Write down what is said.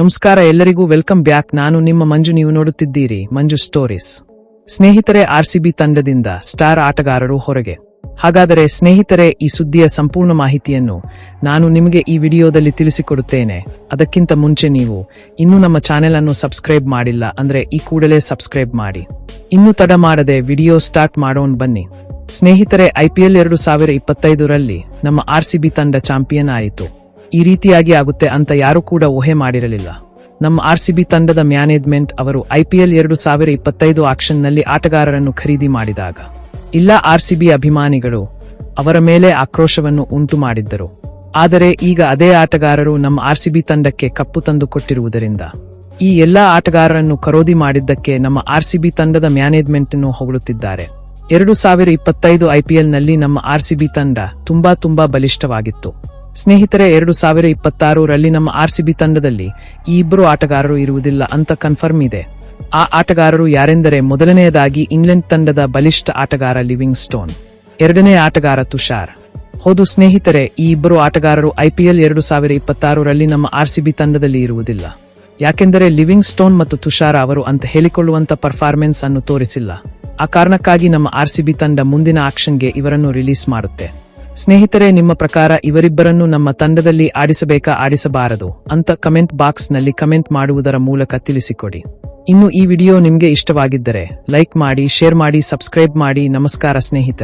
ನಮಸ್ಕಾರ, ಎಲ್ಲರಿಗೂ welcome back. ನಾನು ನಿಮ್ಮ ಮಂಜು, ನೀವು ನೋಡುತ್ತಿದ್ದೀರಿ ಮಂಜು ಸ್ಟೋರೀಸ್. ಸ್ನೇಹಿತರೆ, ಆರ್ಸಿಬಿ ತಂಡದಿಂದ ಸ್ಟಾರ್ ಆಟಗಾರರು ಹೊರಗೆ. ಹಾಗಾದರೆ ಸ್ನೇಹಿತರೆ, ಈ ಸುದ್ದಿಯ ಸಂಪೂರ್ಣ ಮಾಹಿತಿಯನ್ನು ನಾನು ನಿಮಗೆ ಈ ವಿಡಿಯೋದಲ್ಲಿ ತಿಳಿಸಿಕೊಡುತ್ತೇನೆ. ಅದಕ್ಕಿಂತ ಮುಂಚೆ ನೀವು ಇನ್ನೂ ನಮ್ಮ ಚಾನೆಲ್ ಅನ್ನು ಸಬ್ಸ್ಕ್ರೈಬ್ ಮಾಡಿಲ್ಲ ಅಂದ್ರೆ ಈ ಕೂಡಲೇ ಸಬ್ಸ್ಕ್ರೈಬ್ ಮಾಡಿ. ಇನ್ನು ತಡ ಮಾಡದೆ ವಿಡಿಯೋ ಸ್ಟಾರ್ಟ್ ಮಾಡೋಣ ಬನ್ನಿ. ಸ್ನೇಹಿತರೆ ಐಪಿಎಲ್ ಎರಡು ಸಾವಿರ ಇಪ್ಪತ್ತೈದರಲ್ಲಿ ನಮ್ಮ ಆರ್ಸಿಬಿ ತಂಡ ಚಾಂಪಿಯನ್ ಆಯಿತು. ಈ ರೀತಿಯಾಗಿ ಆಗುತ್ತೆ ಅಂತ ಯಾರು ಕೂಡ ಊಹೆ ಮಾಡಿರಲಿಲ್ಲ. ನಮ್ಮ ಆರ್ಸಿಬಿ ತಂಡದ ಮ್ಯಾನೇಜ್ಮೆಂಟ್ ಅವರು ಐಪಿಎಲ್ ಎರಡು ಸಾವಿರ ಇಪ್ಪತ್ತೈದು ಆಕ್ಷನ್ನಲ್ಲಿ ಆಟಗಾರರನ್ನು ಖರೀದಿ ಮಾಡಿದಾಗ, ಇಲ್ಲ ಆರ್ಸಿಬಿ ಅಭಿಮಾನಿಗಳು ಅವರ ಮೇಲೆ ಆಕ್ರೋಶವನ್ನು ಉಂಟು ಮಾಡಿದ್ದರು. ಆದರೆ ಈಗ ಅದೇ ಆಟಗಾರರು ನಮ್ಮ ಆರ್ಸಿಬಿ ತಂಡಕ್ಕೆ ಕಪ್ಪು ತಂದು ಕೊಟ್ಟಿರುವುದರಿಂದ, ಈ ಎಲ್ಲಾ ಆಟಗಾರರನ್ನು ಖರೋದಿ ಮಾಡಿದ್ದಕ್ಕೆ ನಮ್ಮ ಆರ್ಸಿಬಿ ತಂಡದ ಮ್ಯಾನೇಜ್ಮೆಂಟ್ ಅನ್ನು ಹೊಗಳುತ್ತಿದ್ದಾರೆ. ಎರಡು ಸಾವಿರ ಇಪ್ಪತ್ತೈದು ಐಪಿಎಲ್ನಲ್ಲಿ ನಮ್ಮ ಆರ್ಸಿಬಿ ತಂಡ ತುಂಬಾ ತುಂಬಾ ಬಲಿಷ್ಠವಾಗಿತ್ತು. ಸ್ನೇಹಿತರೆ, ಎರಡು ಸಾವಿರ ಇಪ್ಪತ್ತಾರರಲ್ಲಿ ನಮ್ಮ ಆರ್ಸಿಬಿ ತಂಡದಲ್ಲಿ ಈ ಇಬ್ಬರು ಆಟಗಾರರು ಇರುವುದಿಲ್ಲ ಅಂತ ಕನ್ಫರ್ಮ್ ಇದೆ. ಆ ಆಟಗಾರರು ಯಾರೆಂದರೆ ಮೊದಲನೆಯದಾಗಿ ಇಂಗ್ಲೆಂಡ್ ತಂಡದ ಬಲಿಷ್ಠ ಆಟಗಾರ ಲಿವಿಂಗ್ ಸ್ಟೋನ್, ಎರಡನೇ ಆಟಗಾರ ತುಷಾರ್. ಹೌದು ಸ್ನೇಹಿತರೆ, ಈ ಇಬ್ಬರು ಆಟಗಾರರು ಐಪಿಎಲ್ ಎರಡು ಸಾವಿರ ಇಪ್ಪತ್ತಾರರಲ್ಲಿ ನಮ್ಮ ಆರ್ಸಿಬಿ ತಂಡದಲ್ಲಿ ಇರುವುದಿಲ್ಲ. ಯಾಕೆಂದರೆ ಲಿವಿಂಗ್ ಸ್ಟೋನ್ ಮತ್ತು ತುಷಾರ್ ಅವರು ಅಂತ ಹೇಳಿಕೊಳ್ಳುವಂತ ಪರ್ಫಾರ್ಮೆನ್ಸ್ ಅನ್ನು ತೋರಿಸಿಲ್ಲ. ಆ ಕಾರಣಕ್ಕಾಗಿ ನಮ್ಮ ಆರ್ಸಿಬಿ ತಂಡ ಮುಂದಿನ ಆಕ್ಷನ್ಗೆ ಇವರನ್ನು ರಿಲೀಸ್ ಮಾಡುತ್ತೆ. ಸ್ನೇಹಿತರೆ, ನಿಮ್ಮ ಪ್ರಕಾರ ಇವರಿಬ್ಬರನ್ನು ನಮ್ಮ ತಂಡದಲ್ಲಿ ಆಡಿಸಬೇಕಾ, ಆಡಿಸಬಾರದು? ಅಂತ ಕಮೆಂಟ್ ಬಾಕ್ಸ್ನಲ್ಲಿ ಕಮೆಂಟ್ ಮಾಡುವುದರ ಮೂಲಕ ತಿಳಿಸಿಕೊಡಿ. ಇನ್ನು ಈ ವಿಡಿಯೋ ನಿಮಗೆ ಇಷ್ಟವಾಗಿದ್ದರೆ ಲೈಕ್ ಮಾಡಿ, ಶೇರ್ ಮಾಡಿ, ಸಬ್ಸ್ಕ್ರೈಬ್ ಮಾಡಿ. ನಮಸ್ಕಾರ ಸ್ನೇಹಿತರೆ.